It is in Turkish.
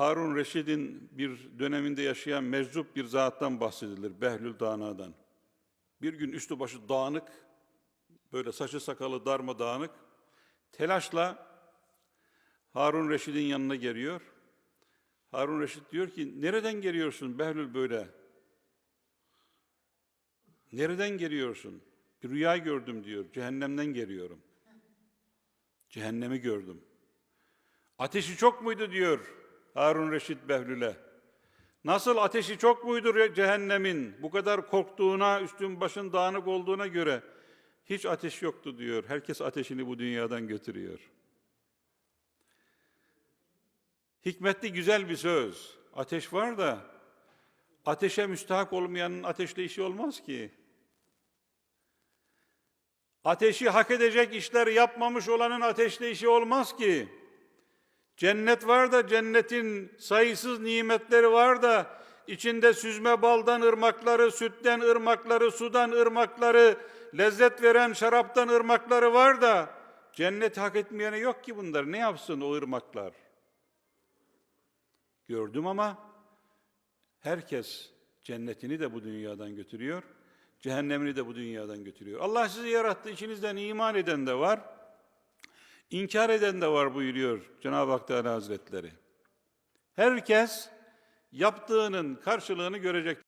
Harun Reşid'in bir döneminde yaşayan meczup bir zattan bahsedilir, Behlül Dana'dan. Bir gün üstü başı dağınık, böyle saçı sakalı darma dağınık, telaşla Harun Reşid'in yanına geliyor. Harun Reşit diyor ki, nereden geliyorsun Behlül böyle? Nereden geliyorsun? Bir rüya gördüm diyor, cehennemden geliyorum. Cehennemi gördüm. Ateşi çok muydu diyor Harun Reşit Behlül'e. Nasıl ateşi çok muydur cehennemin? Bu kadar korktuğuna, üstün başın dağınık olduğuna göre hiç ateş yoktu diyor. Herkes ateşini bu dünyadan götürüyor. Hikmetli güzel bir söz. Ateş var da ateşe müstahak olmayanın ateşle işi olmaz ki. Ateşi hak edecek işler yapmamış olanın ateşle işi olmaz ki. Cennet var da cennetin sayısız nimetleri var da içinde süzme baldan ırmakları, sütten ırmakları, sudan ırmakları, lezzet veren şaraptan ırmakları var da cennet hak etmeyene yok ki bunlar. Ne yapsın o ırmaklar? Gördüm ama herkes cennetini de bu dünyadan götürüyor, cehennemini de bu dünyadan götürüyor. Allah sizi yarattı, içinizden iman eden de var, inkar eden de var buyuruyor Cenab-ı Hak Teala Hazretleri. Herkes yaptığının karşılığını görecek.